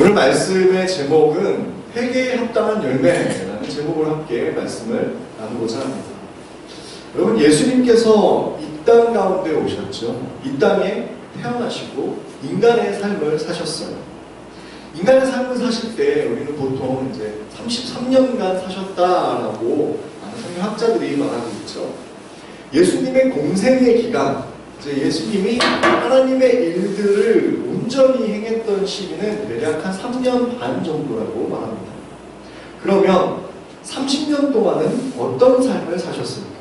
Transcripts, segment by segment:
오늘 말씀의 제목은 회개에 합당한 열매라는 제목을 함께 말씀을 나누고자 합니다. 여러분 예수님께서 이 땅 가운데 오셨죠. 이 땅에 태어나시고 인간의 삶을 사셨어요. 인간의 삶을 사실 때 우리는 보통 이제 33년간 사셨다라고 성경학자들이 말하고 있죠. 예수님의 공생의 기간, 이제 예수님이 하나님의 일들을 온전히 행했던 시기는 대략 한 3년 반 정도라고 말합니다. 그러면 30년 동안은 어떤 삶을 사셨습니까?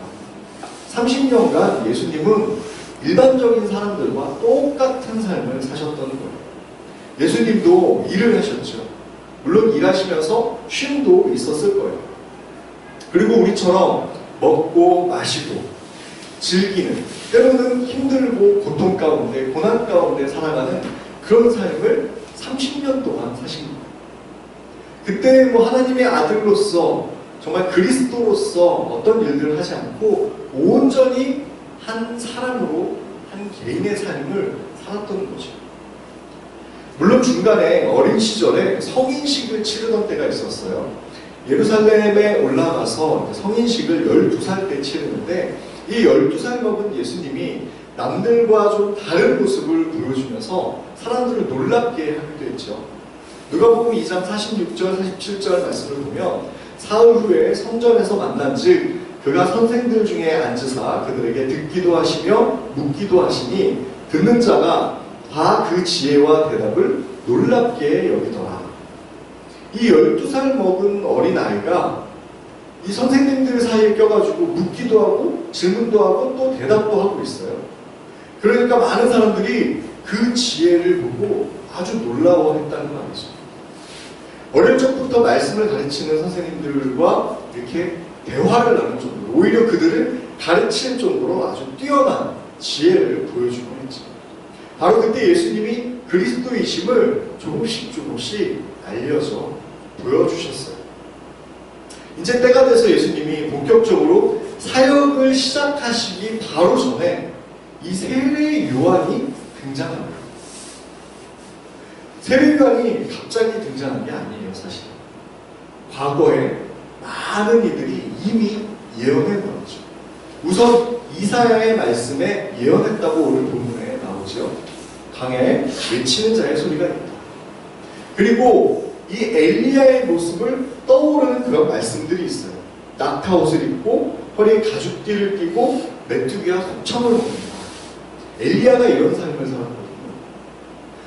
30년간 예수님은 일반적인 사람들과 똑같은 삶을 사셨던 거예요. 예수님도 일을 하셨죠. 물론 일하시면서 쉼도 있었을 거예요. 그리고 우리처럼 먹고 마시고 즐기는 때로는 힘들고 고통 가운데 고난 가운데 살아가는 그런 삶을 30년 동안 사신 거예요. 그때 뭐 하나님의 아들로서 정말 그리스도로서 어떤 일들을 하지 않고 온전히 한 사람으로 한 개인의 삶을 살았던 거죠. 물론 중간에 어린 시절에 성인식을 치르던 때가 있었어요. 예루살렘에 올라가서 성인식을 12살 때 치르는데 이 12살 먹은 예수님이 남들과 좀 다른 모습을 보여주면서 사람들을 놀랍게 하기도 했죠. 누가복음 2장 46절, 47절 말씀을 보면 사흘 후에 성전에서 만난 즉 그가 선생들 중에 앉으사 그들에게 듣기도 하시며 묻기도 하시니 듣는 자가 다 그 지혜와 대답을 놀랍게 여기더라. 이 12살 먹은 어린아이가 이 선생님들 사이에 껴가지고 묻기도 하고 질문도 하고 또 대답도 하고 있어요. 그러니까 많은 사람들이 그 지혜를 보고 아주 놀라워했다는 말이죠. 어릴 적부터 말씀을 가르치는 선생님들과 이렇게 대화를 나눌 정도로 오히려 그들을 가르칠 정도로 아주 뛰어난 지혜를 보여주곤 했죠. 바로 그때 예수님이 그리스도이심을 조금씩 조금씩 알려서 보여주셨어요. 이제 때가 돼서 예수님이 본격적으로 사역을 시작하시기 바로 전에 이 세례 요한이 등장합니다. 세례 요한이 갑자기 등장한 게 아니에요, 사실. 과거에 많은 이들이 이미 예언해 놓았죠. 우선 이사야의 말씀에 예언했다고 오늘 본문에 나오죠. 강에 외치는 자의 소리가 있다. 그리고 이 엘리야의 모습을 떠오르는 그런 말씀들이 있어요. 낙타 옷을 입고 허리에 가죽띠를 끼고 메뚜기와 소청을 봅니다. 엘리야가 이런 삶을 살았거든요.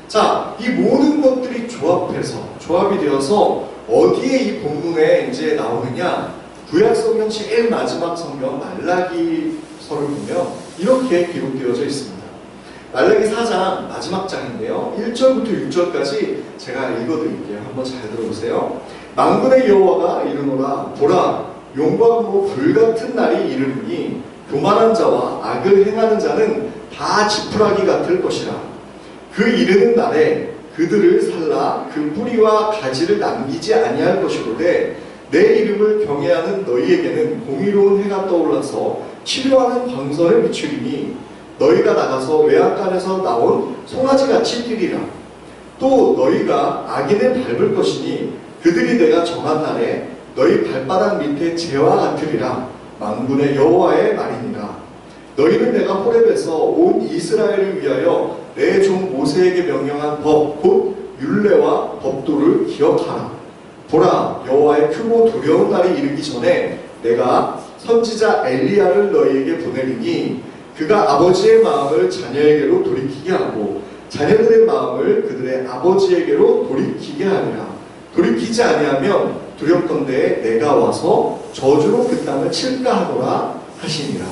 자, 이 모든 것들이 조합해서 조합이 되어서 어디에 이 본문에 이제 나오느냐? 구약 성경 제일 마지막 성경 말라기서를 보면 이렇게 기록되어져 있습니다. 말라기 4장 마지막 장인데요. 1절부터 6절까지 제가 읽어드릴게요. 한번 잘 들어보세요. 망군의 여호와가 이르노라 보라 뭐 불같은 날이 이르니 교만한 자와 악을 행하는 자는 다 지푸라기 같을 것이라. 그 이르는 날에 그들을 살라 그 뿌리와 가지를 남기지 아니할 것이로되 내 이름을 경외하는 너희에게는 공의로운 해가 떠올라서 치료하는 광선을 비추리니 너희가 나가서 외양간에서 나온 송아지같이 뛰리라. 또 너희가 악인을 밟을 것이니 그들이 내가 정한 날에 너희 발바닥 밑에 재와 같으리라. 만군의 여호와의 말이니라. 너희는 내가 호렙에서 온 이스라엘을 위하여 내 종 모세에게 명령한 법 곧 율례와 법도를 기억하라. 보라 여호와의 크고 두려운 날이 이르기 전에 내가 선지자 엘리야를 너희에게 보내리니 그가 아버지의 마음을 자녀에게로 돌이키게 하고 자녀들의 마음을 그들의 아버지에게로 돌이키게 하리라 돌이키지 아니하면 두렵건대 내가 와서 저주로 그 땅을 칠까 하노라 하시니라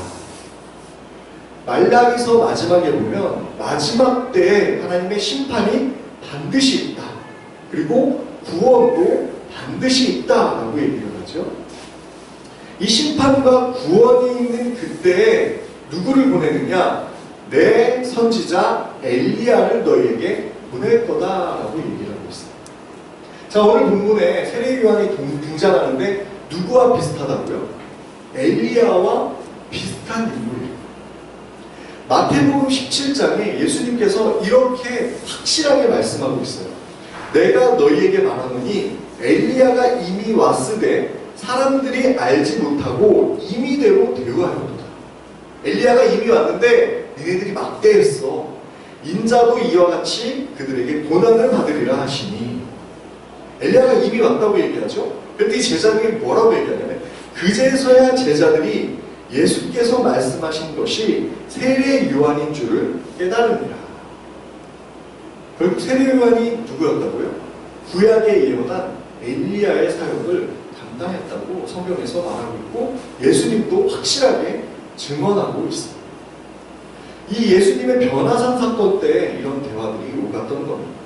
말라기서 마지막에 보면 마지막 때에 하나님의 심판이 반드시 있다. 그리고 구원도 반드시 있다라고 얘기를 하죠. 이 심판과 구원이 있는 그때에 누구를 보내느냐? 내 선지자 엘리야를 너희에게 보낼 거다라고 얘기를. 자 오늘 본문에 세례 요한이 동- 등장하는데 누구와 비슷하다고요? 엘리야와 비슷한 인물이에요. 마태복음 17장에 예수님께서 이렇게 확실하게 말씀하고 있어요. 내가 너희에게 말하노니 엘리야가 이미 왔으되 사람들이 알지 못하고 임의대로 대우하였도다. 엘리야가 이미 왔는데 니네들이 막대했어. 인자도 이와 같이 그들에게 고난을 받으리라 하시니 엘리야가 이미 왔다고 얘기하죠. 그런데 이 제자들이 뭐라고 얘기하냐면 그제서야 제자들이 예수께서 말씀하신 것이 세례 요한인 줄을 깨달으니라. 결국 세례 요한이 누구였다고요? 구약에 예언한 엘리야의 사역을 담당했다고 성경에서 말하고 있고 예수님도 확실하게 증언하고 있습니다. 이 예수님의 변화산 사건 때 이런 대화들이 오갔던 겁니다.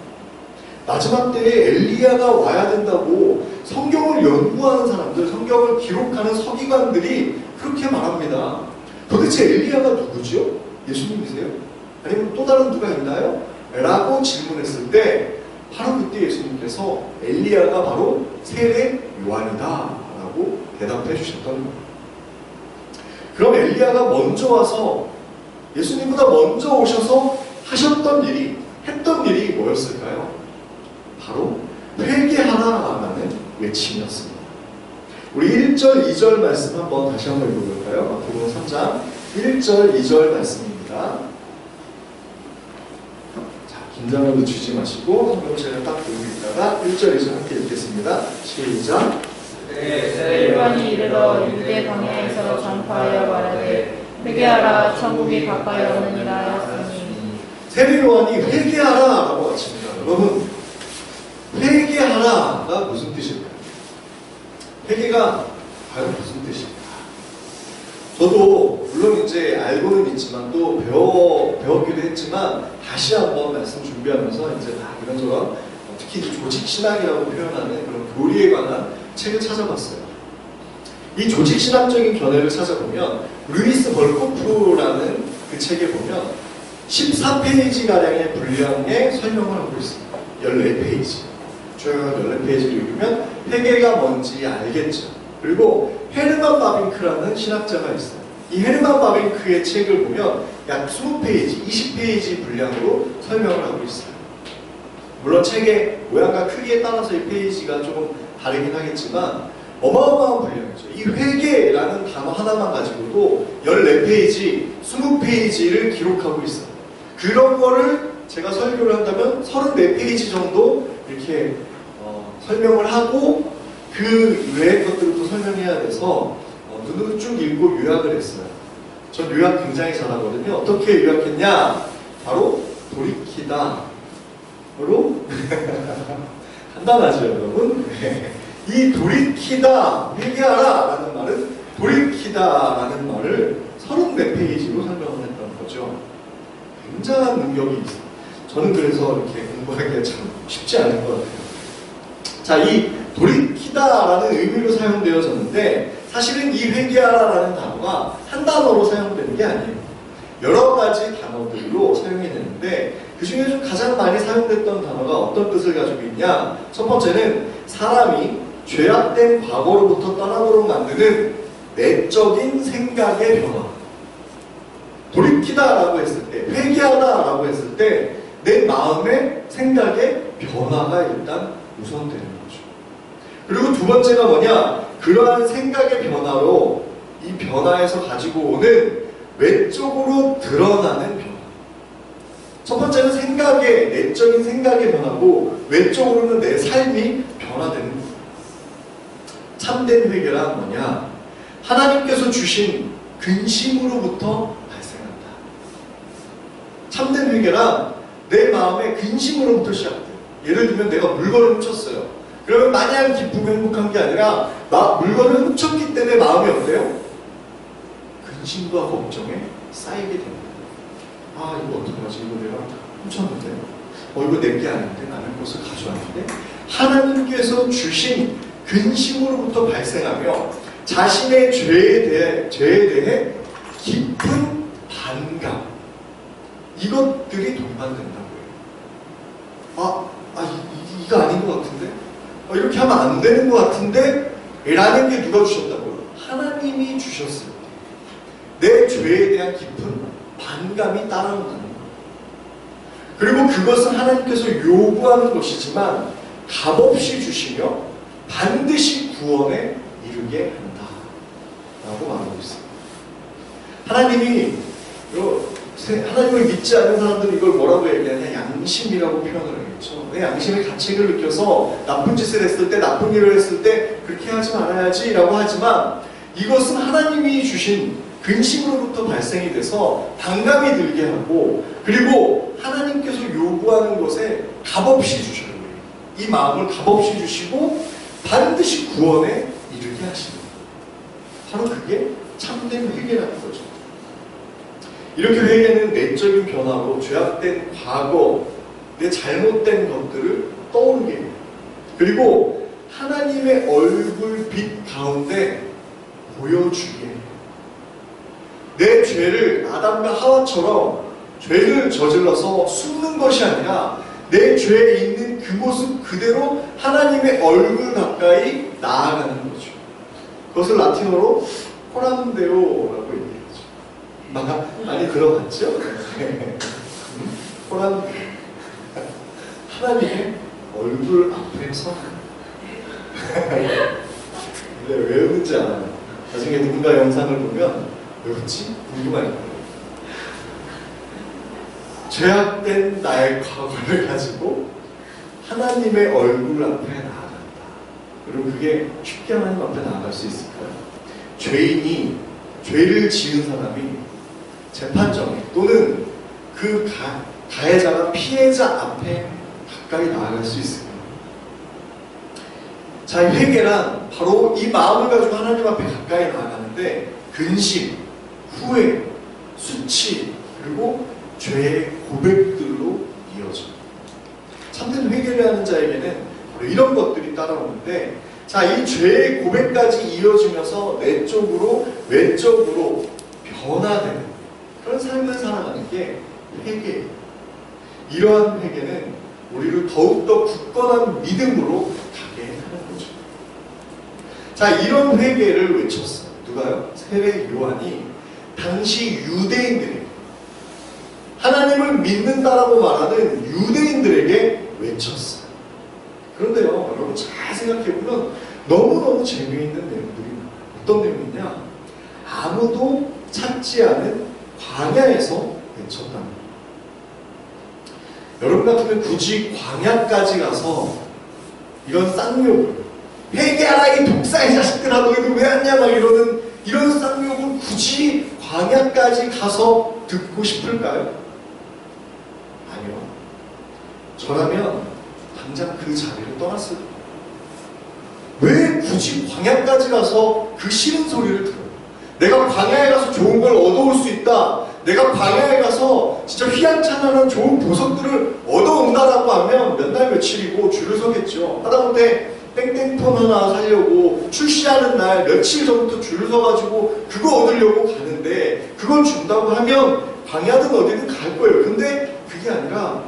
마지막 때에 엘리야가 와야 된다고 성경을 연구하는 사람들, 성경을 기록하는 서기관들이 그렇게 말합니다. 도대체 엘리야가 누구죠? 예수님이세요? 아니면 또 다른 누가 있나요? 라고 질문했을 때 바로 그때 예수님께서 엘리야가 바로 세례 요한이다 라고 대답해 주셨던 겁니다. 그럼 엘리야가 먼저 와서 예수님보다 먼저 오셔서 하셨던 일이 했던 일이 뭐였을까요? 바로 회개하라라는 외침이었습니다. 우리 1절, 2절 말씀 한번 다시 한번 읽어볼까요? 마태복음 3장 1절, 2절 말씀입니다. 자, 긴장을 늦추지 마시고 성경 제가 딱 보고 있다가 1절, 2절 함께 읽겠습니다. 시작. 세례요한이 이르러 유대 광야에서 전파하여 말하되 회개하라 천국이 가까이 오느니라 하였으니 세례 요한이 회개하라라고 하십니다. 여러분, 회개하라가 무슨 뜻일까요? 회개가 과연 무슨 뜻일까? 저도 물론 이제 알고는 있지만 또 배워 배웠기도 했지만 다시 한번 말씀 준비하면서 이제 막 이런저런 특히 이 조직 신학이라고 표현하는 그런 교리에 관한 책을 찾아봤어요. 이 조직 신학적인 견해를 찾아보면 루이스 벌코프라는 그 책에 보면 14페이지 가량의 분량의 설명을 하고 있습니다. 14페이지. 쭉 14페이지를 읽으면 회계가 뭔지 알겠죠. 그리고 헤르만 바빙크라는 신학자가 있어요. 이 헤르만 바빙크의 책을 보면 약 20페이지, 20페이지 분량으로 설명을 하고 있어요. 물론 책의 모양과 크기에 따라서 이 페이지가 조금 다르긴 하겠지만 어마어마한 분량이죠. 이 회계라는 단어 하나만 가지고도 14페이지, 20페이지를 기록하고 있어요. 그런 거를 제가 설교를 한다면 34페이지 정도 이렇게 어, 설명을 하고 그 외의 것들을 또 설명해야 돼서 어, 눈으로 쭉 읽고 요약을 했어요. 전 요약 굉장히 잘하거든요. 어떻게 요약했냐? 바로 돌이키다. 로 간단하죠, 여러분? 네. 이 돌이키다, 회개하라 라는 말은 돌이키다 라는 말을 34페이지로 설명을 했던 거죠. 굉장한 능력이 있어요. 저는 그래서 이렇게 공부하기가 참 쉽지 않은 것 같아요. 자, 이 돌이키다라는 의미로 사용되어졌는데 사실은 이 회개하라라는 단어가 한 단어로 사용되는 게 아니에요. 여러 가지 단어들로 사용이 되는데 그 중에 좀 가장 많이 사용됐던 단어가 어떤 뜻을 가지고 있냐? 첫 번째는 사람이 죄악된 과거로부터 떠나도록 만드는 내적인 생각의 변화. 돌이키다라고 했을 때, 회개하다라고 했을 때, 내 마음의 생각의 변화가 일단 우선되는. 그리고 두 번째가 뭐냐? 그러한 생각의 변화로 이 변화에서 가지고 오는 외적으로 드러나는 변화. 첫 번째는 생각의, 내적인 생각의 변화고, 외적으로는 내 삶이 변화되는 거예요. 참된 회개란 뭐냐? 하나님께서 주신 근심으로부터 발생한다. 참된 회개란 내 마음의 근심으로부터 시작돼요. 예를 들면 내가 물건을 훔쳤어요. 그러면 마냥 기쁘고 행복한 게 아니라 마- 물건을 훔쳤기 때문에 마음이 어때요? 근심과 걱정에 쌓이게 됩니다. 아 이거 어떡하지? 이거 내가 훔쳤는데 어 이거 내 게 아닌데 나는 것을 가져왔는데 하나님께서 주신 근심으로부터 발생하며 자신의 죄에 대해, 죄에 대해 깊은 반감 이것들이 동반된다고요. 아, 아 이, 이- 이거 아닌 것 같은데? 어, 이렇게 하면 안 되는 것 같은데? 라는 게 누가 주셨다고요? 하나님이 주셨을 때내 죄에 대한 깊은 반감이 따라온다는. 그리고 그것은 하나님께서 요구하는 것이지만 값없이 주시며 반드시 구원에 이르게 한다. 라고 말하고 있습니다. 하나님이 하나님을 믿지 않는 사람들은 이걸 뭐라고 얘기하냐 양심이라고 표현을 하겠죠. 내 양심의 가책을 느껴서 나쁜 짓을 했을 때 나쁜 일을 했을 때 그렇게 하지 말아야지라고 하지만 이것은 하나님이 주신 근심으로부터 발생이 돼서 당감이 들게 하고 그리고 하나님께서 요구하는 것에 값없이 주셔요. 이 마음을 값없이 주시고 반드시 구원에 이르게 하십니다. 바로 그게 참된 회개라는 거죠. 이렇게 회개는 내적인 변화로 죄악된 과거, 내 잘못된 것들을 떠오르게 해요. 그리고 하나님의 얼굴 빛 가운데 보여주게. 내 죄를 아담과 하와처럼 죄를 저질러서 숨는 것이 아니라 내 죄에 있는 그 모습 그대로 하나님의 얼굴 가까이 나아가는 거죠. 그것을 라틴어로 코란데오라고 얘기하 많이 들어봤죠? 코란 하나님의 얼굴 앞에서 근데 왜 웃는지 알아요. 나중에 누군가 영상을 보면 왜 웃지? 궁금할 거예요. 죄악된 나의 과거를 가지고 하나님의 얼굴 앞에 나아간다. 그럼 그게 쉽게 하나님 앞에 나아갈 수 있을까요? 죄인이 죄를 지은 사람이 재판정에 또는 그 가, 가해자가 피해자 앞에 가까이 나아갈 수 있을까요? 자, 회개란 바로 이 마음을 가지고 하나님 앞에 가까이 나아가는데 근심, 후회, 수치, 그리고 죄의 고백들로 이어져. 참된 회개를 하는 자에게는 이런 것들이 따라오는데, 자, 이 죄의 고백까지 이어지면서 내적으로, 외적으로 변화되는 그런 삶을 살아가는 게 회개예요. 이러한 회개는 우리를 더욱더 굳건한 믿음으로 가게 하는 거죠. 자, 이런 회개를 외쳤어요. 누가요? 세례 요한이 당시 유대인들에게 하나님을 믿는다라고 말하는 유대인들에게 외쳤어요. 그런데요, 여러분 잘 생각해보면 너무너무 재미있는 내용들이 어떤 내용이냐? 아무도 찾지 않은 광야에서 외쳤다는 거예요. 여러분 같으면 굳이 광야까지 가서 이런 쌍욕을 회개하라 이 독사의 자식들아 너희들 왜 왔냐 막 이러는 이런 쌍욕을 굳이 광야까지 가서 듣고 싶을까요? 아니요. 저라면 당장 그 자리를 떠났을 거예요. 왜 굳이 광야까지 가서 그 싫은 소리를 들어요? 내가 광야에 가서 좋은 걸 얻어올 수 있다. 내가 광야에 가서 진짜 휘황찬란한 좋은 보석들을 얻어온다라고 하면 몇 날 며칠이고 줄을 서겠죠. 하다못해 땡땡폰 하나 사려고 출시하는 날 며칠 전부터 줄을 서가지고 그거 얻으려고 가는데 그걸 준다고 하면 광야든 어디든 갈 거예요. 근데 그게 아니라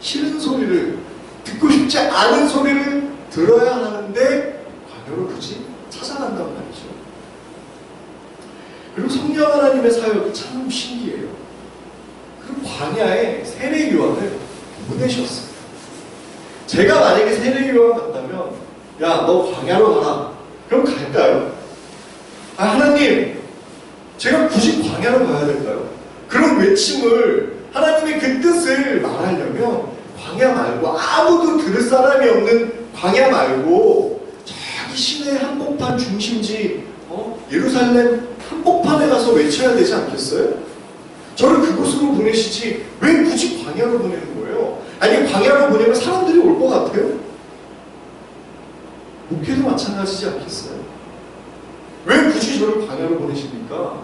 싫은 소리를 듣고 싶지 않은 소리를 들어야 하는데 광야로 굳이 찾아간단. 그리고 성령 하나님의 사역이 참 신기해요. 그 광야에 세례 요한을 보내셨어요. 제가 만약에 세례 요한 같다면, 야, 너 광야로 가라. 그럼 갈까요? 아, 하나님, 제가 굳이 광야로 가야 될까요? 그런 외침을, 하나님의 그 뜻을 말하려면, 광야 말고, 아무도 들을 사람이 없는 광야 말고, 저기 시내 한복판 중심지, 어? 예루살렘 한복판에 가서 외쳐야 되지 않겠어요? 저를 그곳으로 보내시지 왜 굳이 광야로 보내는 거예요? 아니 광야로 보내면 사람들이 올 것 같아요? 목회도 마찬가지지 않겠어요? 왜 굳이 저를 광야로 보내십니까?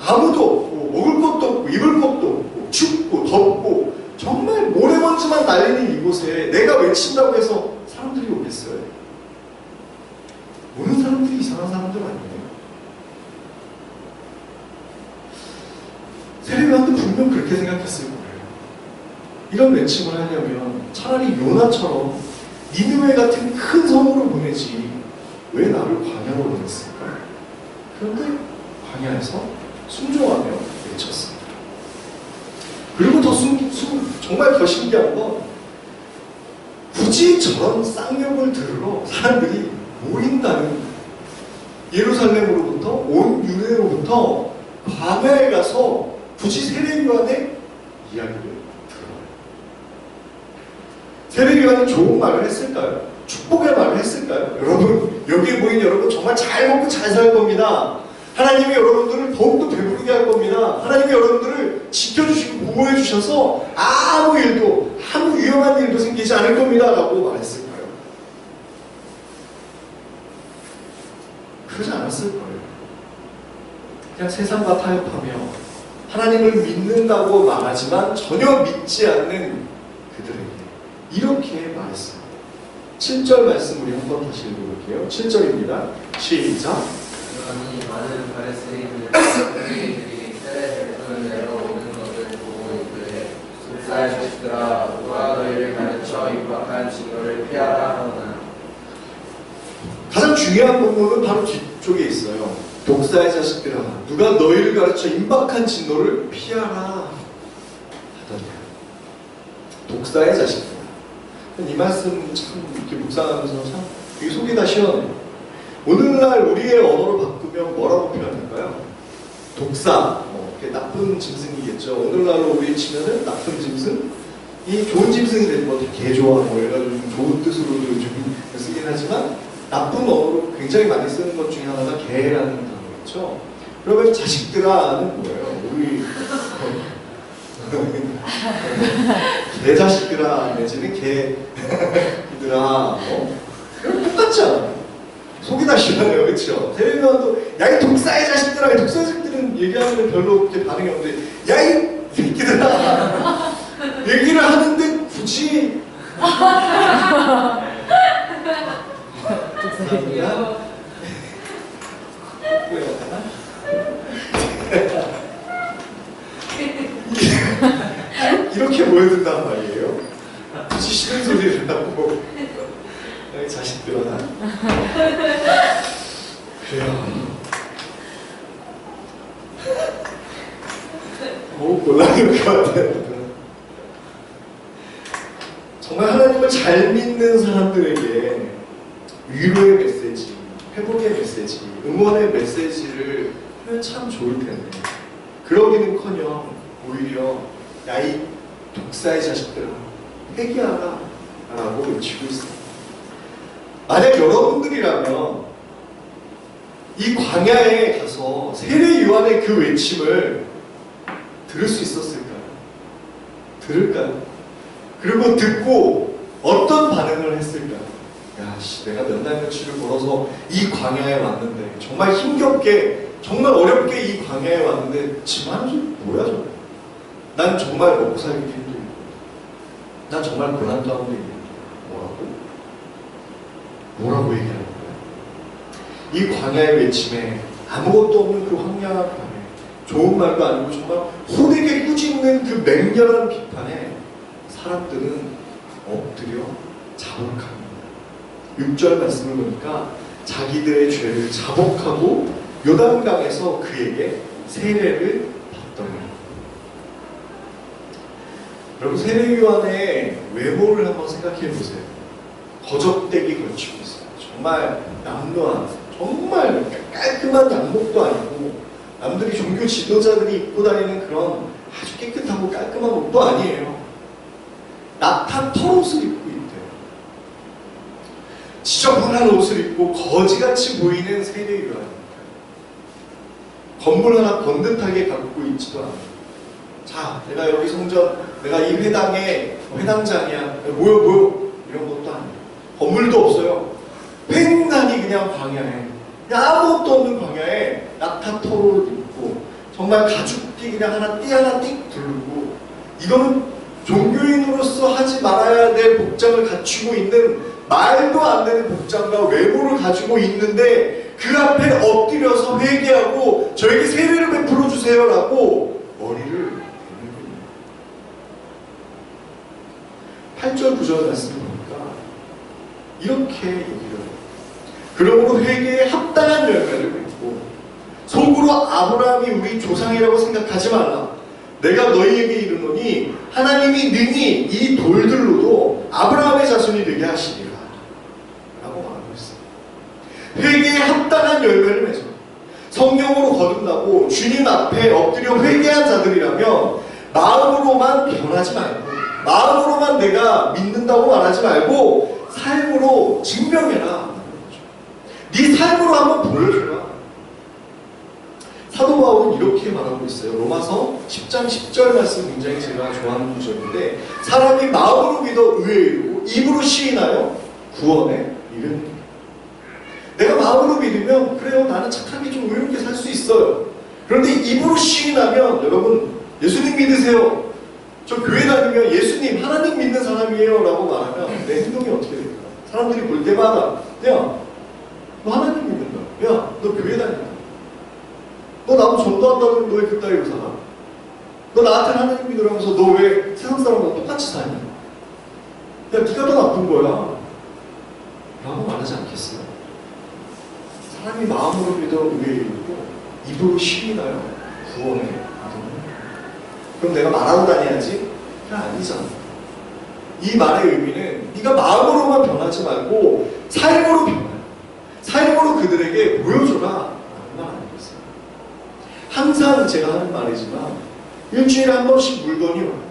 아무도 없고 먹을 것도 없고 입을 것도 없고 춥고 덥고 정말 모래먼지만 날리는 이곳에 내가 외친다고 해서 사람들이 오겠어요? 오는 사람들이 이상한 사람들 아니에요? 세례요한도 분명 그렇게 생각했을 거예요. 이런 외침을 하려면 차라리 요나처럼 니느웨 같은 큰 성으로 보내지 왜 나를 광야로 보냈을까? 그런데 광야에서 순종하며 외쳤습니다. 그리고 더 숨, 숨, 정말 더 신기한 건 굳이 저런 쌍욕을 들으러 사람들이 모인다는. 예루살렘으로부터 온 유대로부터 광야에 가서 굳이 세례요한의 이야기를 들어요. 세례요한은 좋은 말을 했을까요? 축복의 말을 했을까요? 여러분 여기에 모인 여러분 정말 잘 먹고 잘 살 겁니다. 하나님이 여러분들을 더욱더 배부르게 할 겁니다. 하나님이 여러분들을 지켜주시고 보호해 주셔서 아무 일도 아무 위험한 일도 생기지 않을 겁니다. 라고 말했을까요? 그러지 않았을 거예요. 그냥 세상과 타협하며 하나님을 믿는다고 말하지만 전혀 믿지 않는 그들에게 이렇게 말했습니다. 7절 말씀 우리 한번 다시 읽어볼게요. 7절입니다. 시작. 자식들아 누가 너희를 가르쳐 피하라 하나 가장 중요한 본문은 바로 뒤쪽에 있어요. 독사의 자식들아, 누가 너희를 가르쳐 임박한 진노를 피하라 하더니 독사의 자식들아. 이 말씀 참 이렇게 묵상하면서 참 되게 속이 다 시원해요. 오늘날 우리의 언어로 바꾸면 뭐라고 표현할까요? 독사, 뭐 이렇게 나쁜 짐승이겠죠. 오늘날로 우리 치면은 나쁜 짐승, 이 좋은 짐승이 되는 것도 개 좋아, 뭐 해가지고 좀 좋은 뜻으로도 요즘 쓰긴 하지만 나쁜 언어로 굉장히 많이 쓰는 것 중에 하나가 개라는 단어겠죠. 그러면 자식들아는 뭐예요? 우리 개 자식들아 내지는 개들아 어? 똑같지 않아요? 속이 다 시원해요, 그렇죠? 대리면도 야이 독사의 자식들아, 이 독사의 자식들은 얘기하면 별로 그렇게 반응이 없는데 야이 새끼들아 얘기를 하는데 굳이 감사합니다. 이렇게 모여든단 말이에요. 굳이 싫은 소리를 하고 이 자식들아 그래요. 오 곤란할 것 같아요. 정말 하나님을 잘 믿는 사람들에게 위로의 메시지, 회복의 메시지, 응원의 메시지를 하면 참 좋을 텐데 그러기는커녕 오히려 야이 독사의 자식들아 회개하라 라고 외치고 있습니다. 만약 여러분들이라면 이 광야에 가서 세례 요한의 그 외침을 들을 수 있었을까요? 들을까요? 그리고 듣고 어떤 반응을 했을까요? 야, 씨, 내가 몇 날 며칠을 걸어서 이 광야에 왔는데 정말 힘겹게 정말 어렵게 이 광야에 왔는데 지만 좀 뭐야 저거? 난 정말 먹고 살기 힘들고 난 정말 고난 가운데 있는데 뭐라고? 뭐라고 얘기하는 거야? 이 광야의 외침에 아무것도 없는 그 황량한 밤에 좋은 말도 아니고 정말 호되게 꾸짖는 그 맹렬한 비판에 사람들은 엎드려 자복합니다. 6절 말씀을 보니까 자기들의 죄를 자복하고 요단강에서 그에게 세례를 받더니 여러분 세례요한의 외모를 한번 생각해 보세요. 거적대기 걸치고 있어요. 정말 남루한 정말 깔끔한 양복도 아니고 남들이 종교 지도자들이 입고 다니는 그런 아주 깨끗하고 깔끔한 옷도 아니에요. 낙타 털옷을 입고. 지저분한 옷을 입고 거지같이 보이는 세례요한입니다. 건물 하나 번듯하게 갖고 있지도 않아요. 자, 내가 여기 성전, 내가 이 회당의 회당장이야. 모여, 모여. 이런 것도 아니에요. 건물도 없어요. 횡단이 그냥 광야에, 아무것도 없는 광야에 낙타 털옷을 입고, 정말 가죽띠 그냥 하나, 띠 하나 띡 두르고, 이거는 종교인으로서 하지 말아야 될 복장을 갖추고 있는 말 도안 되는 복장과 외모를 가지고 있는데 그 앞에 엎드려서 회개하고 저에게 세례를 베풀어 주세요라고 머리를 대는 겁니다. 8절 9절 말씀 보니까 이렇게 얘기를. 그러므로 회개에 합당한 열매를 맺고 속으로 아브라함이 우리 조상이라고 생각하지 말라. 내가 너희에게 이르노니 하나님이 능히 이 돌들로도 아브라함의 자손이 되게 하시리라. 회개에 합당한 열매를 맺어. 성령으로 거듭나고 주님 앞에 엎드려 회개한 자들이라면 마음으로만 변하지 말고 마음으로만 내가 믿는다고 말하지 말고 삶으로 증명해라. 네 삶으로 한번 보여줘라. 사도 바울은 이렇게 말하고 있어요. 로마서 10장 10절 말씀 굉장히 제가 좋아하는 구절인데 사람이 마음으로 믿어 의에 이르고 입으로 시인하여 구원에 이르는 내가 마음으로 믿으면 그래요 나는 착하게 좀 의롭게 살 수 있어요. 그런데 입으로 시인하면 여러분 예수님 믿으세요. 저 교회 다니면 예수님 하나님 믿는 사람이에요 라고 말하면 내 행동이 어떻게 될까? 사람들이 볼 때마다 야 너 하나님 믿는다. 야 너 교회 다닌다. 너 나보고 전도한다더니 너왜 그따위로 살아? 너 나한테 하나님 믿으라면서 너 왜 세상 사람과 똑같이 사냐? 야 네가 더 나쁜 거야. 라고 말하지 않겠어요? 사람이 마음으로 믿어 이르고 입으로 시인하여 구원에 이르는 그럼 내가 말하고 다녀야지? 아니잖아. 이 말의 의미는 네가 마음으로만 변하지 말고 삶으로 변해. 삶으로 그들에게 보여줘라. 라는 말 아니겠어요? 항상 제가 하는 말이지만 일주일에 한 번씩 물건이 와요.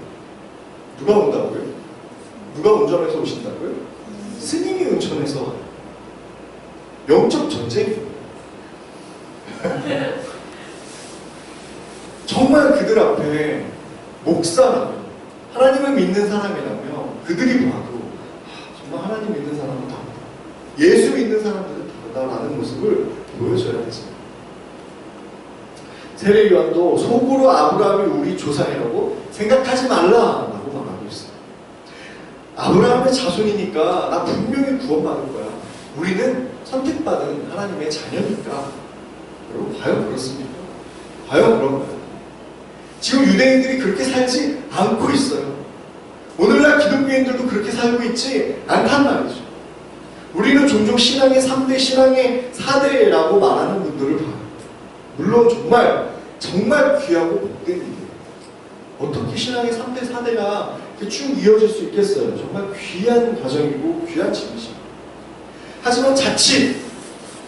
누가 온다고요? 누가 운전해서 오신다고요? 스님이 운전해서 와요. 영적 전쟁이에요. 정말 그들 앞에 목사라면 하나님을 믿는 사람이라면 그들이 봐도 아, 정말 하나님 믿는 사람은 다르다. 예수 믿는 사람들은 다르다라는 모습을 보여줘야 되죠. 세례 요한도 속으로 아브라함이 우리 조상이라고 생각하지 말라라고 말하고 있어요. 아브라함의 자손이니까 나 분명히 구원받을 거야. 우리는 선택받은 하나님의 자녀니까. 여러분 과연 그렇습니까? 과연 그런가요? 지금 유대인들이 그렇게 살지 않고 있어요. 오늘날 기독교인들도 그렇게 살고 있지 않단 말이죠. 우리는 종종 신앙의 3대, 신앙의 4대라고 말하는 분들을 봐요. 물론 정말 정말 귀하고 복된 일이에요. 어떻게 신앙의 3대, 4대가 쭉 이어질 수 있겠어요? 정말 귀한 과정이고 귀한 짐이죠. 하지만 자칫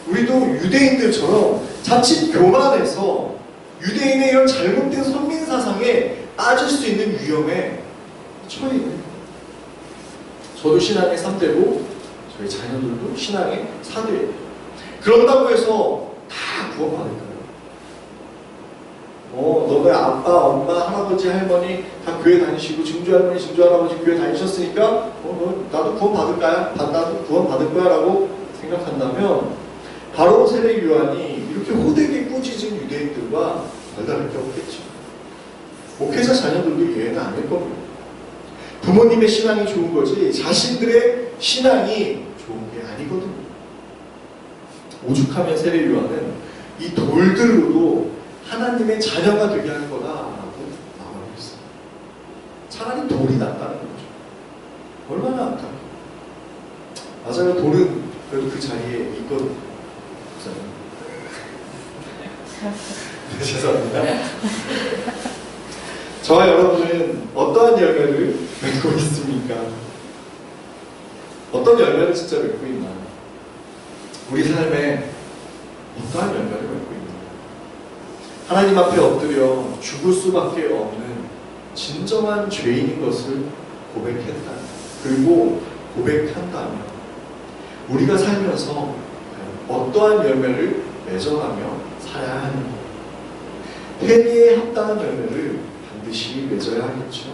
우리도 유대인들처럼 자칫 교만해서 유대인의 이런 잘못된 선민 사상에 빠질 수 있는 위험에 처해 있는. 저도 신앙의 3대고 저희 자녀들도 신앙의 4대예요. 그런다고 해서 다 구원받을까요? 어, 너네 아빠, 엄마, 할아버지, 할머니 다 교회 다니시고 증조 할머니, 증조 할아버지 교회 다니셨으니까 어, 너, 나도 구원 받을 거야, 받- 나도 구원 받을 거야라고 생각한다면 바로 세례 요한이 이렇게 호되게 꾸짖은 유대인들과 별다를 게 없겠죠. 목회자 자녀들도 예외는 아닐 겁니다. 부모님의 신앙이 좋은 거지 자신들의 신앙이 좋은 게 아니거든요. 오죽하면 세례 요한은 이 돌들로도 하나님의 자녀가 되게 할 거다라고 말하고 있어요. 차라리 돌이 낫다는 거죠. 얼마나 안타까워. 맞아요. 돌은 그래도 그 자리에 있거든요. 네, 죄송합니다. 저와 여러분은 어떠한 열매를 맺고 있습니까? 어떤 열매를 진짜 맺고 있나? 우리 삶에 어떠한 열매를 맺고 있나? 하나님 앞에 엎드려 죽을 수밖에 없는 진정한 죄인인 것을 고백했다. 그리고 고백한다면 우리가 살면서 어떠한 열매를 맺어가며 살아야 하는가? 회개에 합당한 열매를 반드시 맺어야 하겠죠.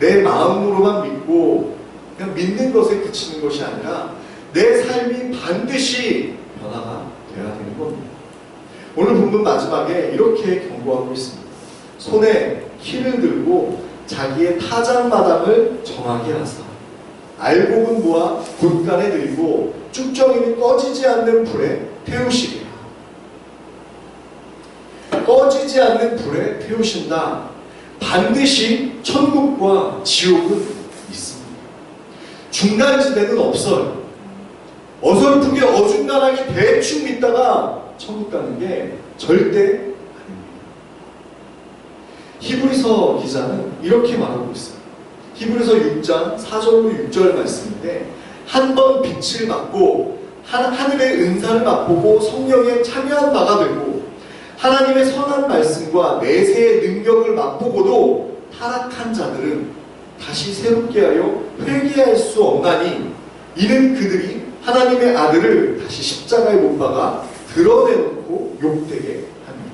내 마음으로만 믿고 그냥 믿는 것에 그치는 것이 아니라 내 삶이 반드시 변화가 되어야 되는 겁니다. 오늘 본문 마지막에 이렇게 경고하고 있습니다. 손에 키를 들고 자기의 타작마당을 정하게 하사 알곡은 모아 곳간에 들이고 쭉정이는 꺼지지 않는 불에 태우시리라. 꺼지지 않는 불에 태우신다. 반드시 천국과 지옥은 있습니다. 중간지대는 없어요. 어설프게 어중간하게 대충 믿다가 천국 가는 게 절대 아닙니다. 히브리서 기자는 이렇게 말하고 있어요. 히브리서 6장 4절로 6절 말씀인데 한 번 빛을 받고 하- 하늘의 은사를 맛보고 성령에 참여한 바가 되고 하나님의 선한 말씀과 내세의 능력을 맛보고도 타락한 자들은 다시 새롭게 하여 회개할 수 없나니 이는 그들이 하나님의 아들을 다시 십자가에 못 박아 드러내놓고 욕되게 합니다.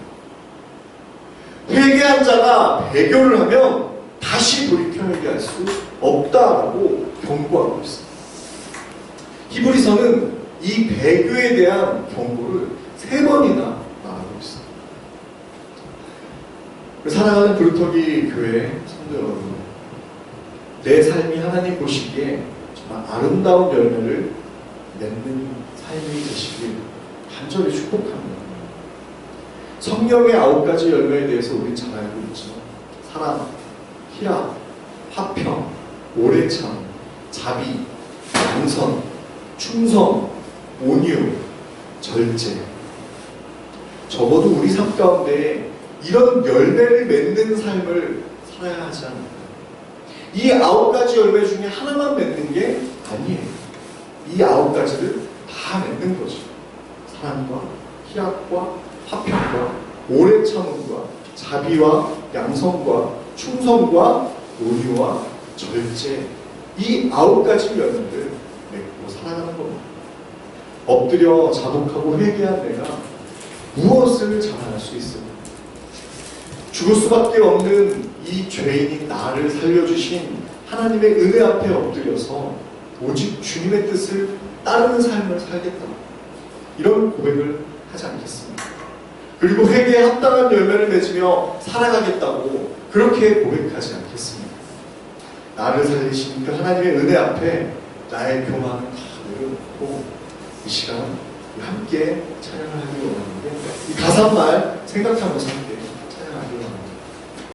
회개한 자가 배교를 하면 다시 돌이켜 회개할 수 없다라고 경고하고 있습니다. 히브리서는 이 배교에 대한 경고를 세 번이나 말하고 있습니다. 사랑하는 브루터기 교회 성도 여러분, 내 삶이 하나님 보시기에 정말 아름다운 열매를 맺는 삶이 되시길 간절히 축복합니다. 성령의 아홉 가지 열매에 대해서 우리 잘 알고 있죠. 사랑, 희락, 화평, 오래참, 자비, 양선, 충성, 온유, 절제. 적어도 우리 삶 가운데 이런 열매를 맺는 삶을 살아야 하지 않을까. 이 아홉 가지 열매 중에 하나만 맺는 게 아니에요. 이 아홉 가지를 다 맺는 거죠. 사랑과 희락과 화평과 오래 참음과 자비와 양성과 충성과 온유와 절제 이 아홉 가지 열매를 맺고 살아가는 겁니다. 엎드려 자복하고 회개한 내가 무엇을 자랑할 수 있습니까? 죽을 수밖에 없는 이 죄인인 나를 살려주신 하나님의 은혜 앞에 엎드려서 오직 주님의 뜻을 따르는 삶을 살겠다. 이런 고백을 하지 않겠습니다. 그리고 회개에 합당한 열매를 맺으며 살아가겠다고 그렇게 고백하지 않겠습니다. 나를 살리신 그 하나님의 은혜 앞에 나의 교만을 다 내려놓고 이 시간 함께 찬양을 하기 원하는데 이 가사말 생각하면서 함께.